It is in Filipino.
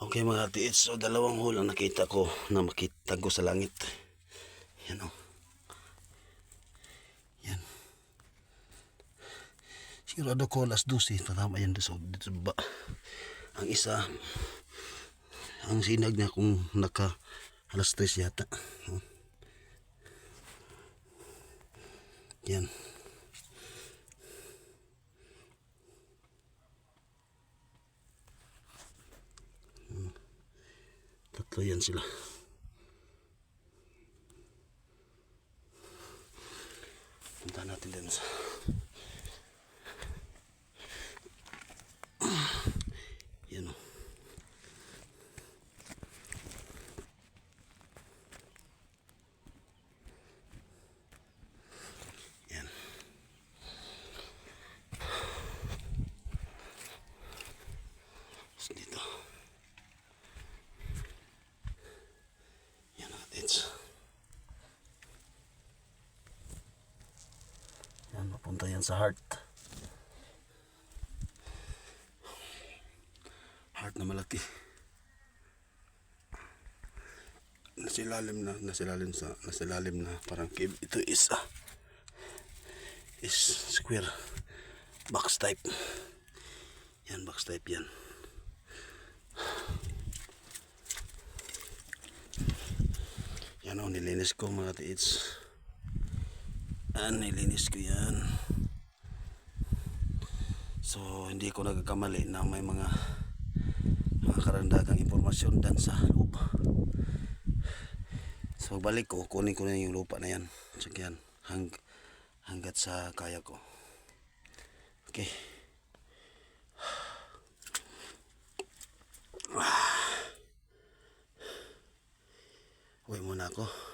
Okay mga tiits, so dalawang hole ang nakita ko na makita ko sa langit. Yan o. Yan. Sigurado ko alas 12, tatama yan sa dito. Ang isa, ang sinag niya kung naka alas 3 yata. Oh. Yan. Tatlo yan sila. Punta natin din sa... Yan o. Yan. Tapos. Yan natin. Yan, yan sa heart. Heart na malaki. Nasilalim na, nasilalim sa, nasilalim na parang cave. Ito is, ah, is square box type. Yan, box type yan. Yan o, nilinis ko mga tiits. Yan, nilinis ko yan. So, hindi ko nagkamali na may mga mga karandagang impormasyon dan sa loob. So, balik ko, kunin ko na yung lupa na yan. Check yan. Hang, hanggat sa kaya ko. Okay. Uwi muna ako.